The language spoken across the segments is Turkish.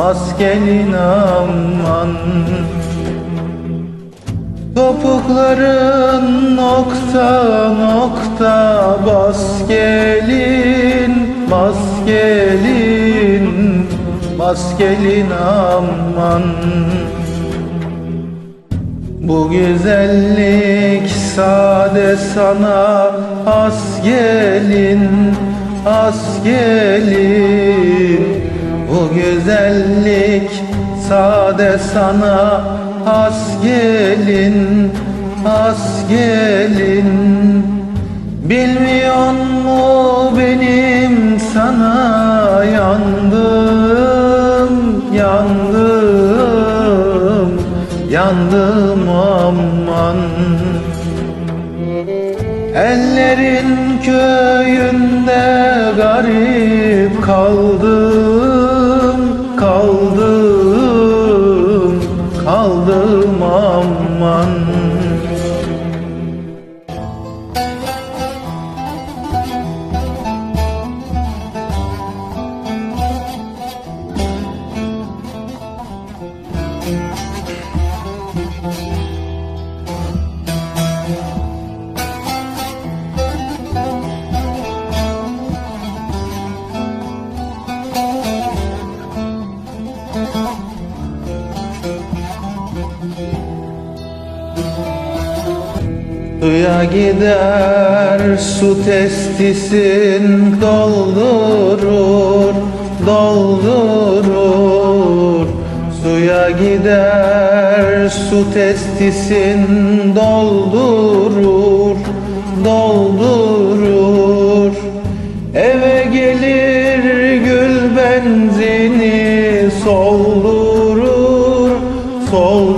bas gelin aman. Topukların nokta nokta bas gelin bas gelin bas gelin aman. Bu güzellik sade sana has gelin has gelin Bu güzellik sade sana has gelin has gelin. Bilmiyor mu benim sana yandım yandım yandım aman. Ellerin köyünde garip kaldım Suya gider su testisin doldurur doldurur. Suya gider su testisin doldurur doldurur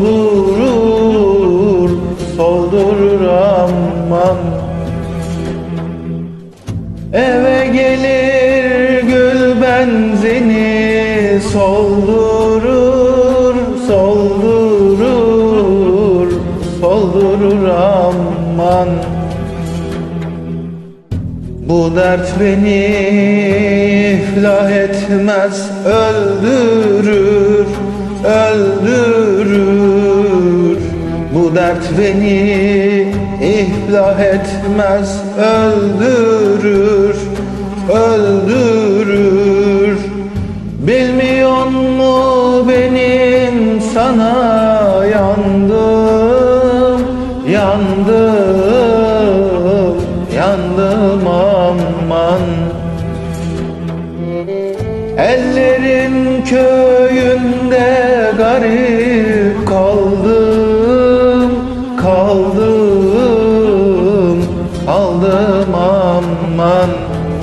soldurur soldurur aman. Eve gelir gül benzini soldurur soldurur soldurur aman. Bu dert beni iflah etmez öldürür öldürür Dert beni iflah etmez öldürür öldürür. Bilmiyor mu benim sana yandım yandım yandım aman. Ellerin köyünde garip One.